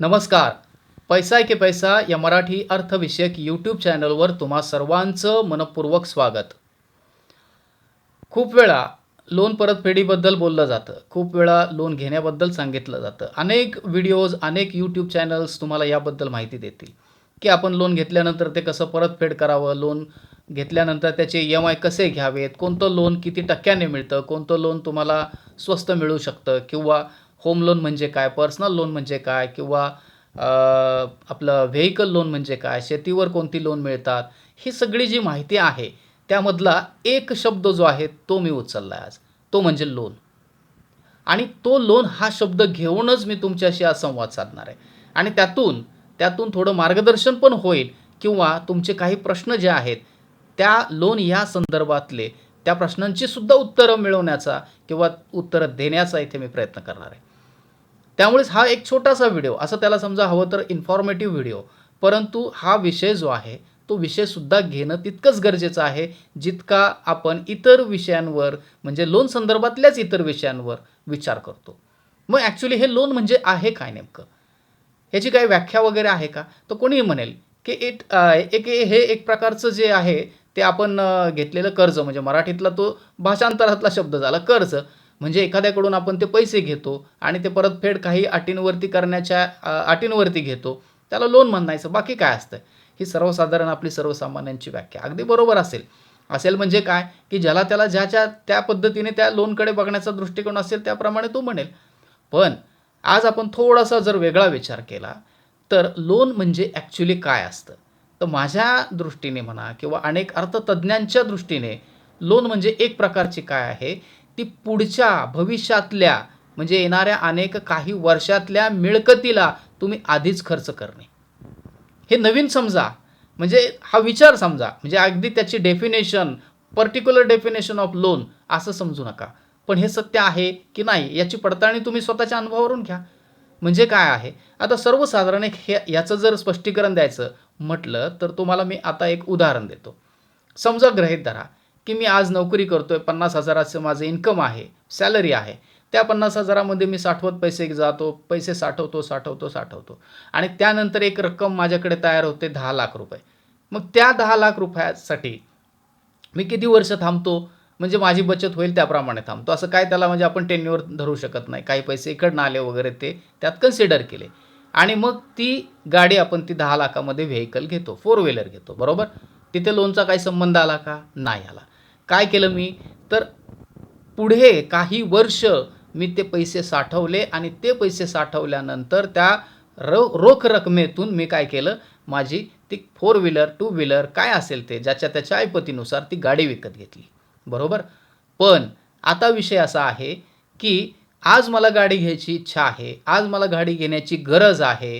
नमस्कार. पैसा के पैसा या मराठी अर्थविषयक यूट्यूब चॅनलवर तुम्हा सर्वांचं मनपूर्वक स्वागत. खूप वेळा लोन परतफेडीबद्दल बोललं जातं. खूप वेळा लोन घेण्याबद्दल सांगितलं जातं. अनेक व्हिडिओज अनेक यूट्यूब चॅनल्स तुम्हाला याबद्दल माहिती देतील. की आपण लोन घेतल्यानंतर ते कसं परतफेड करावं? लोन घेतल्यानंतर त्याचे ई एम आय कसे घ्यावेत? कोणतं लोन किती टक्क्याने मिळतं? कोणतं लोन तुम्हाला स्वस्त मिळू शकतं? किंवा होम लोन म्हणजे काय पर्सनल लोन म्हणजे काय किंवा आपलं व्हेकल लोन म्हणजे काय शेतीवर कोणती लोन मिळतात ही सगळी जी माहिती आहे त्यामधला एक शब्द जो आहे तो मी उचलला आहे आज. तो म्हणजे लोन. आणि तो लोन हा शब्द घेऊनच मी तुमच्याशी आज संवाद साधणार आहे. आणि त्यातून त्यातून थोडं मार्गदर्शन पण होईल किंवा तुमचे काही प्रश्न जे आहेत त्या लोन या संदर्भातले त्या प्रश्नांची सुद्धा उत्तरं मिळवण्याचा किंवा उत्तरं देण्याचा इथे मी प्रयत्न करणार आहे. त्यामुळेच हा एक छोटासा व्हिडिओ असं त्याला समजा हवं तर इन्फॉर्मेटिव्ह व्हिडिओ. परंतु हा विषय जो आहे तो विषयसुद्धा घेणं तितकंच गरजेचं आहे जितका आपण इतर विषयांवर म्हणजे लोन संदर्भातल्याच इतर विषयांवर विचार करतो. मग ॲक्च्युली हे लोन म्हणजे आहे काय नेमकं? ह्याची काही व्याख्या वगैरे आहे का? तर कोणीही म्हणेल की इट एक हे एक प्रकारचं जे आहे ते आपण घेतलेलं कर्ज म्हणजे मराठीतला तो भाषांतरातला शब्द झाला कर्ज. म्हणजे एखाद्याकडून आपण ते पैसे घेतो आणि ते परतफेड काही अटींवरती करण्याच्या अटींवरती घेतो त्याला लोन म्हणायचं बाकी काय असतं? ही सर्वसाधारण आपली सर्वसामान्यांची व्याख्या. अगदी बरोबर असेल. असेल म्हणजे काय? की ज्याला त्याला ज्याच्या त्या पद्धतीने त्या लोनकडे बघण्याचा दृष्टिकोन असेल त्याप्रमाणे तो म्हणेल. पण आज आपण थोडासा जर वेगळा विचार केला तर लोन म्हणजे ॲक्च्युली काय असतं? तर माझ्या दृष्टीने म्हणा किंवा अनेक अर्थतज्ज्ञांच्या दृष्टीने लोन म्हणजे एक प्रकारची काय आहे? ती पुढच्या भविष्यातल्या म्हणजे येणाऱ्या अनेक काही वर्षातल्या मिळकतीला तुम्ही आधीच खर्च करणे. हे नवीन समजा म्हणजे हा विचार समजा म्हणजे अगदी त्याची definition particular definition of loan असं समजू नका. पण हे सत्य आहे की नाही याची पडताळणी तुम्ही स्वतःच्या अनुभवावरून घ्या. म्हणजे काय आहे? आता सर्वसाधारण एक हे याचं जर स्पष्टीकरण द्यायचं म्हटलं तर तुम्हाला मी आता एक उदाहरण देतो. समजा गृहीत धरा की मी आज नोकरी करतो आहे पन्नास हजाराचं माझं इन्कम आहे सॅलरी आहे. त्या पन्नास हजारामध्ये मी साठवत पैसे जातो पैसे साठवतो साठवतो साठवतो. आणि त्यानंतर एक रक्कम माझ्याकडे तयार होते दहा लाख रुपये. मग त्या दहा लाख रुपयासाठी मी किती वर्ष थांबतो? म्हणजे माझी बचत होईल त्याप्रमाणे थांबतो. असं काय त्याला म्हणजे आपण टेन्यूवर धरू शकत नाही. काही पैसे इकडनं आले वगैरे ते त्यात कन्सिडर केले. आणि मग ती गाडी आपण ती दहा लाखामध्ये व्हेकल घेतो फोर व्हीलर घेतो. बरोबर? तिथे लोनचा काही संबंध आला का? नाही आला. काय केलं मी? तर पुढे काही वर्ष मी ते पैसे साठवले आणि ते पैसे साठवल्यानंतर त्या रो रोख रकमेतून मी काय केलं? माझी ती फोर व्हीलर टू व्हीलर काय असेल ते ज्याच्या त्याच्या ऐपतीनुसार ती गाडी विकत घेतली. बरोबर? पण आता विषय असा आहे की आज मला गाडी घ्यायची इच्छा आहे आज मला गाडी घेण्याची गरज आहे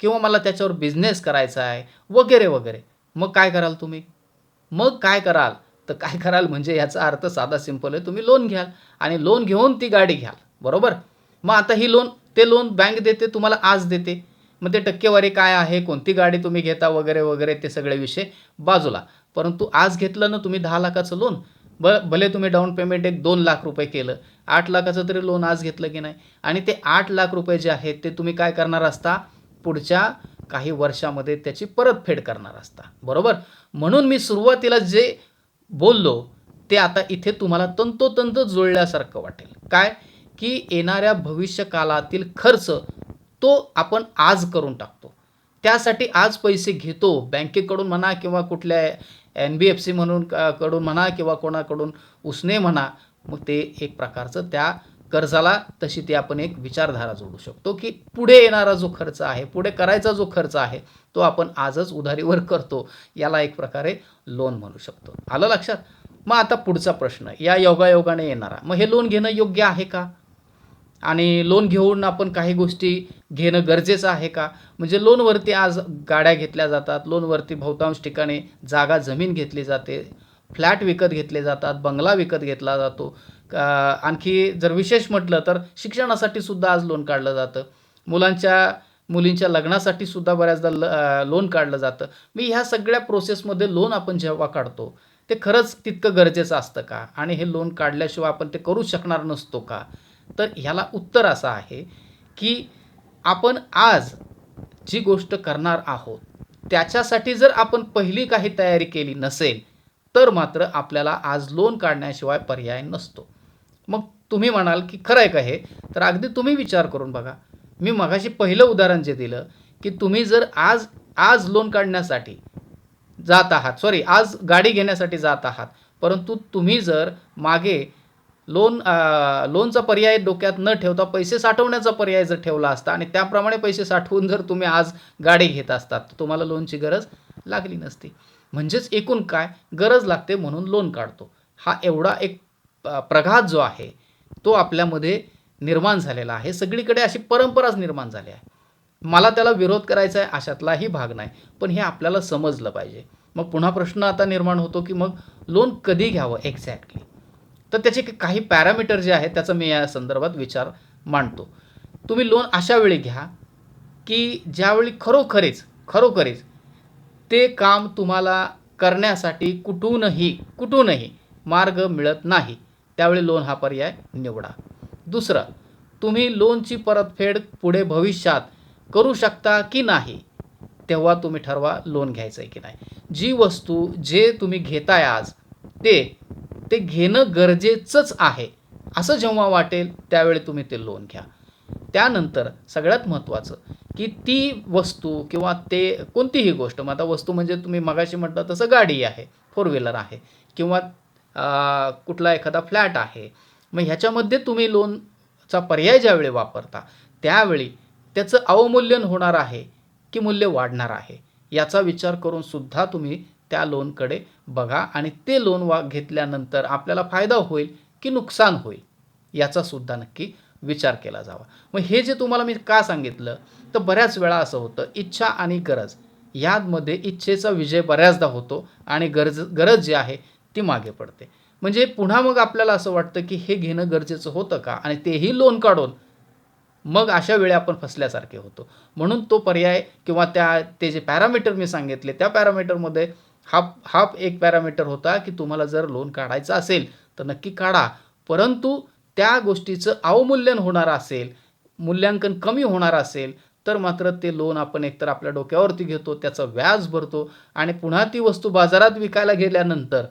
किंवा मला त्याच्यावर बिझनेस करायचा आहे वगैरे वगैरे. मग काय कराल तुम्ही? मग काय कराल? तर काय कराल? म्हणजे याचा अर्थ साधा सिंपल आहे. तुम्ही लोन घ्याल आणि लोन घेऊन ती गाडी घ्याल. बरोबर? मग आता ही लोन ते लोन बँक देते तुम्हाला आज देते. मग ते टक्केवारी काय आहे? कोणती गाडी तुम्ही घेता? वगैरे वगैरे ते सगळे विषय बाजूला. परंतु आज घेतलं ना तुम्ही दहा लाखाचं लोन ब भले तुम्ही डाऊन पेमेंट एक दोन लाख रुपये केलं. आठ लाखाचं तरी लोन आज घेतलं की नाही? आणि ते आठ लाख रुपये जे आहेत ते तुम्ही काय करणार असता? पुढच्या काही वर्षामध्ये त्याची परतफेड करणार असता. बरोबर? म्हणून मी सुरुवातीला जे बोललो ते आता इथे तुम्हाला तंतोतंत जुळल्यासारखं वाटेल. काय? की येणाऱ्या भविष्यकालातील खर्च तो आपण आज करून टाकतो. त्यासाठी आज पैसे घेतो. बँकेकडून म्हणा किंवा कुठल्या एन बी एफ सी म्हणून कडून म्हणा किंवा कोणाकडून उसने म्हणा मग ते एक प्रकारचं त्या कर्जाला तशी ती आपण एक विचारधारा जोडू शकतो की पुढे येणारा जो खर्च आहे पुढे करायचा जो खर्च आहे तो आपण आजच उधारीवर करतो याला एक प्रकारे लोन म्हणू शकतो. आलं लक्षात? मग आता पुढचा प्रश्न या योगायोगाने येणारा मग हे लोन घेणं योग्य आहे का? आणि लोन घेऊन आपण काही गोष्टी घेणं गरजेचं आहे का? म्हणजे लोनवरती आज गाड्या घेतल्या जातात लोनवरती बहुतांश ठिकाणी जागा जमीन घेतली जाते फ्लॅट विकत घेतले जातात बंगला विकत घेतला जातो. आणखी जर विशेष म्हटलं तर शिक्षणासाठी सुद्धा आज लोन काढलं जातं. मुलांच्या मुलींच्या लग्नासाठी सुद्धा बऱ्याचदा ल लोन काढलं जातं. मी ह्या सगळ्या प्रोसेसमध्ये लोन आपण जेव्हा काढतो ते खरंच तितकं गरजेचं असतं का? आणि हे लोन काढल्याशिवाय आपण ते करू शकणार नसतो का? तर ह्याला उत्तर असं आहे की आपण आज जी गोष्ट करणार आहोत त्याच्यासाठी जर आपण पहिली काही तयारी केली नसेल तर मात्र आपल्याला आज लोन काढण्याशिवाय पर्याय नसतो. मग तुम्ही म्हणाल की खरं आहे का हे? तर अगदी तुम्ही विचार करून बघा. मी मगाशी पहिलं उदाहरण जे दिलं की तुम्ही जर आज आज लोन काढण्यासाठी जात आहात सॉरी आज गाडी घेण्यासाठी जात आहात परंतु तुम्ही जर मागे लोन लोनचा पर्याय डोक्यात न ठेवता पैसे साठवण्याचा पर्याय जर ठेवला असता आणि त्याप्रमाणे पैसे साठवून जर तुम्ही आज गाडी घेत असतात तर तुम्हाला लोनची गरज लागली नसती. म्हणजेच एकूण काय? गरज लागते म्हणून लोन काढतो. हा एवढा एक प्रघात जो आहे तो आपल्यामध्ये निर्माण झालेला आहे. सगळीकडे अशी परंपराच निर्माण झाली आहे. मला त्याला विरोध करायचा आहे अशातलाही भाग नाही. पण हे आपल्याला समजलं पाहिजे. मग पुन्हा प्रश्न आता निर्माण होतो की मग लोन कधी घ्यावं? एक्झॅक्टली तर त्याचे काही पॅरामीटर जे आहेत त्याचा मी या संदर्भात विचार मांडतो. तुम्ही लोन अशा वेळी घ्या की ज्यावेळी खरोखरीच खरोखरीच ते काम तुम्हाला करण्यासाठी कुठूनही कुठूनही मार्ग मिळत नाही. त्यावेळी लोन हा पर्याय निवडा. दुसरं तुम्ही लोनची परतफेड पुढे भविष्यात करू शकता की नाही? तेव्हा तुम्ही ठरवा लोन घ्यायचं आहे की नाही. जी वस्तू जे तुम्ही घेताय आज ते ते घेणं गरजेचंच आहे. असं जेव्हा वाटेल त्यावेळी तुम्ही ते लोन घ्या. त्यानंतर सगळ्यात महत्त्वाचं की ती वस्तू किंवा ते कोणतीही गोष्ट मग आता वस्तू म्हणजे तुम्ही मगाशी म्हटलं तसं गाडी आहे फोर व्हीलर आहे किंवा कुठला एखादा फ्लॅट आहे मग ह्याच्यामध्ये तुम्ही लोनचा पर्याय ज्यावेळी वापरता त्यावेळी त्याचं अवमूल्यन होणार आहे की मूल्य वाढणार आहे याचा विचार करून सुद्धा तुम्ही त्या लोनकडे बघा आणि ते लोन वा घेतल्यानंतर आपल्याला फायदा होईल की नुकसान होईल याचा सुद्धा नक्की विचार केला जावा. मग हे जे तुम्हाला मी का सांगितलं तर बऱ्याच वेळा असं होतं इच्छा आणि गरज यामध्ये इच्छेचा विजय बऱ्याचदा होतो आणि गरज गरज जी आहे ती मागे पडते. म्हणजे पुन्हा मग आपल्याला असं वाटतं की हे घेणं गरजेचं होतं का? आणि तेही लोन काढून मग अशा वेळी आपण फसल्यासारखे होतो. म्हणून तो पर्याय किंवा त्या ते जे पॅरामीटर मी सांगितले त्या पॅरामीटरमध्ये हा हा एक पॅरामीटर होता की तुम्हाला जर लोन काढायचं असेल तर नक्की काढा. परंतु त्या गोष्टीचं अवमूल्यन होणार असेल मूल्यांकन कमी होणार असेल तर मात्र ते लोन आपण एकतर आपल्या डोक्यावरती घेतो त्याचं व्याज भरतो आणि पुन्हा ती वस्तू बाजारात विकायला गेल्यानंतर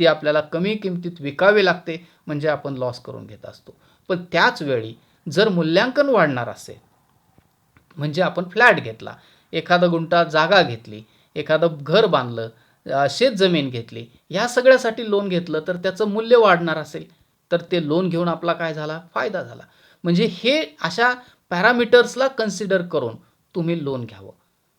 ती आपल्याला कमी किमतीत विकावी लागते म्हणजे आपण लॉस करून घेत असतो. पण त्याच वेळी जर मूल्यांकन वाढणार असेल म्हणजे आपण फ्लॅट घेतला एखादा गुंठा जागा घेतली एखादं घर बांधलं शेत जमीन घेतली ह्या सगळ्यासाठी लोन घेतलं तर त्याचं मूल्य वाढणार असेल. तर ते लोन घेऊन आपला काय झाला? फायदा झाला. म्हणजे हे अशा पॅरामीटर्सला कन्सिडर करून तुम्ही लोन घ्यावं.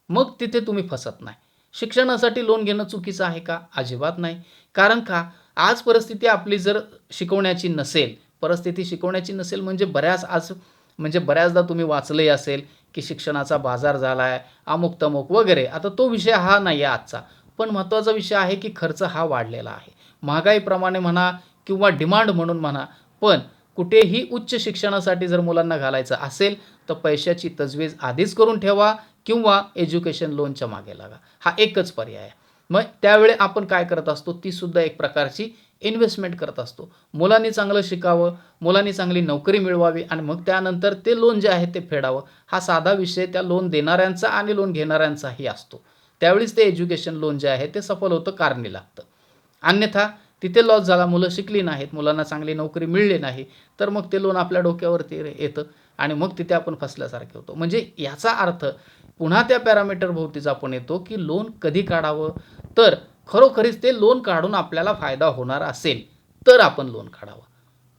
मग तिथे तुम्ही फसत नाही. शिक्षणासाठी लोन घेणं चुकीचं आहे का? अजिबात नाही. कारण का? आज परिस्थिती आपली जर शिकवण्याची नसेल परिस्थिती शिकवण्याची नसेल म्हणजे बऱ्याच आज म्हणजे बऱ्याचदा तुम्ही वाचलंही असेल की शिक्षणाचा बाजार झाला आहे अमुक तमुक वगैरे. आता तो विषय हा नाही आहे आजचा. पण महत्त्वाचा विषय आहे की खर्च हा वाढलेला आहे. महागाईप्रमाणे म्हणा किंवा डिमांड म्हणून म्हणा पण कुठेही उच्च शिक्षणासाठी जर मुलांना घालायचं असेल तर पैशाची तजवीज आधीच करून ठेवा. किंवा एज्युकेशन लोनच्या मागे लागा. हा एकच पर्याय आहे. मग त्यावेळी आपण काय करत असतो? ती सुद्धा एक प्रकारची इन्व्हेस्टमेंट करत असतो. मुलांनी चांगलं शिकावं मुलांनी चांगली नोकरी मिळवावी आणि मग त्यानंतर ते लोन जे आहे ते फेडावं. हा साधा विषय त्या लोन देणाऱ्यांचा आणि लोन घेणाऱ्यांचाही असतो. त्यावेळीच ते एज्युकेशन लोन जे आहे ते सफल होतं कारणी लागतं. अन्यथा तिथे लॉस झाला मुलं शिकली नाहीत मुलांना चांगली नोकरी मिळली नाही तर मग ते लोन आपल्या डोक्यावरती येतं आणि मग तिथे आपण फसल्यासारखे होतो. म्हणजे याचा अर्थ पुन्हा त्या पॅरामीटर भोवतीच आपण येतो की लोन कधी काढावं? तर खरोखरीच ते लोन काढून आपल्याला फायदा होणार असेल तर आपण लोन काढावं.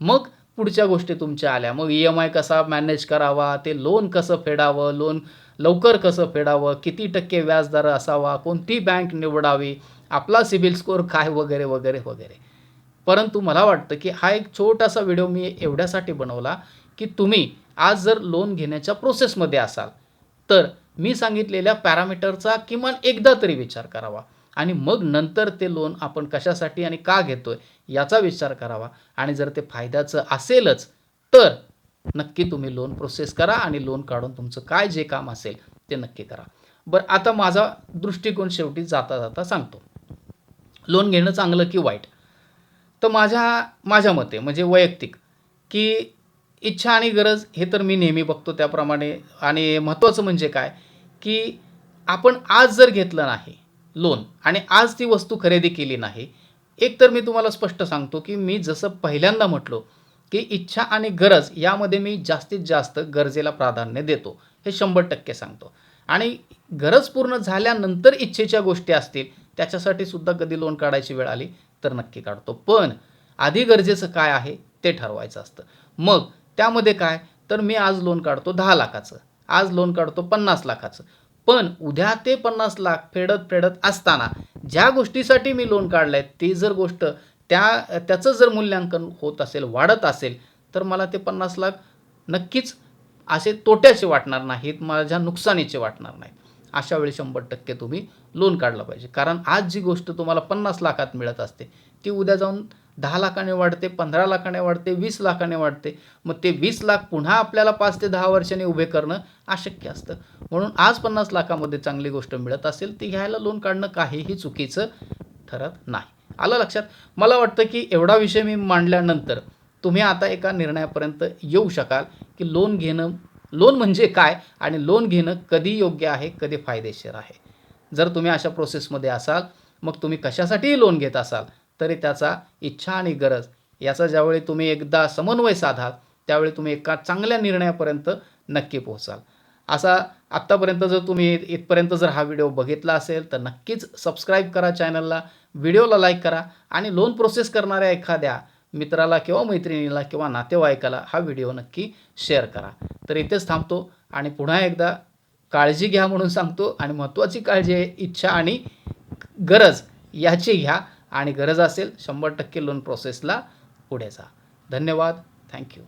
मग पुढच्या गोष्टी तुमच्या आल्या. मग ई एम आय कसा मॅनेज करावा? ते लोन कसं फेडावं? लोन लवकर कसं फेडावं? किती टक्के व्याजदर असावा? कोणती बँक निवडावी? आपला सिबिल स्कोअर काय? वगैरे वगैरे वगैरे. परंतु मला वाटतं की हा एक छोटासा व्हिडिओ मी एवढ्यासाठी बनवला की तुम्ही आज जर लोन घेण्याच्या प्रोसेसमध्ये असाल तर मी सांगितलेल्या पॅरामीटरचा किमान एकदा तरी विचार करावा. आणि मग नंतर ते लोन आपण कशासाठी आणि का घेतोय याचा विचार करावा. आणि जर ते फायद्याचं असेलच तर नक्की तुम्ही लोन प्रोसेस करा आणि लोन काढून तुमचं काय जे काम असेल ते नक्की करा. बरं आता माझा दृष्टिकोन शेवटी जाता जाता सांगतो. लोन घेणं चांगलं की वाईट? तर माझ्या माझ्या मते म्हणजे वैयक्तिक की इच्छा आणि गरज हे तर मी नेहमी बघतो त्याप्रमाणे. आणि महत्त्वाचं म्हणजे काय? की आपण आज जर घेतलं नाही लोन आणि आज ती वस्तू खरेदी केली नाही एक तर मी तुम्हाला स्पष्ट सांगतो की मी जसं पहिल्यांदा म्हटलो की इच्छा आणि गरज यामध्ये मी जास्तीत जास्त गरजेला प्राधान्य देतो. हे शंभर टक्के सांगतो. आणि गरज पूर्ण झाल्यानंतर इच्छेच्या गोष्टी असतील त्याच्यासाठी सुद्धा कधी लोन काढायची वेळ आली तर नक्की काढतो. पण आधी गरजेचं काय आहे ते ठरवायचं असतं. मग त्यामध्ये काय? तर मी आज लोन काढतो दहा लाखाचं. आज लोन काढतो पन्नास लाखाचं. पण उद्या ते पन्नास लाख फेडत फेडत असताना ज्या गोष्टीसाठी मी लोन काढलं आहे ती जर गोष्ट त्या त्याचं जर मूल्यांकन होत असेल वाढत असेल तर मला ते पन्नास लाख नक्कीच असे तोट्याचे वाटणार नाहीत माझ्या नुकसानीचे वाटणार नाहीत. अशा वेळी शंभर टक्के तुम्ही लोन काढलं पाहिजे. कारण आज जी गोष्ट तुम्हाला पन्नास लाखात मिळत असते ती उद्या जाऊन दहा लाखाने वाढते पंधरा लाखाने वाढते वीस लाखाने वाढते. मग ते वीस लाख पुन्हा आपल्याला पाच ते दहा वर्षांनी उभे करणं अशक्य असतं. म्हणून आज पन्नास लाखामध्ये चांगली गोष्ट मिळत असेल ती घ्यायला लोन काढणं काहीही चुकीचं ठरत नाही. आलं लक्षात? मला वाटतं की एवढा विषय मी मांडल्यानंतर तुम्ही आता एका निर्णयापर्यंत येऊ शकाल की लोन घेणं लोन म्हणजे काय आणि लोन घेणं कधी योग्य आहे कधी फायदेशीर आहे. जर तुम्ही अशा प्रोसेसमध्ये असाल मग तुम्ही कशासाठीही लोन घेत असाल तरी त्याचा इच्छा आणि गरज याचा ज्यावेळी तुम्ही एकदा समन्वय साधाल त्यावेळी तुम्ही एका चांगल्या निर्णयापर्यंत नक्की पोहोचाल. असा आत्तापर्यंत जर तुम्ही इथपर्यंत जर हा व्हिडिओ बघितला असेल तर नक्कीच सबस्क्राईब करा चॅनलला व्हिडिओला लाईक करा आणि लोन प्रोसेस करणाऱ्या एखाद्या मित्राला किंवा मैत्रिणीला किंवा नातेवाईकाला हा व्हिडिओ नक्की शेअर करा. तर इथेच थांबतो आणि पुन्हा एकदा काळजी घ्या म्हणून सांगतो आणि महत्त्वाची काळजी आहे इच्छा आणि गरज याची घ्या. आणि गरज असेल शंभर टक्के लोन प्रोसेसला पुढे जा. धन्यवाद. थँक्यू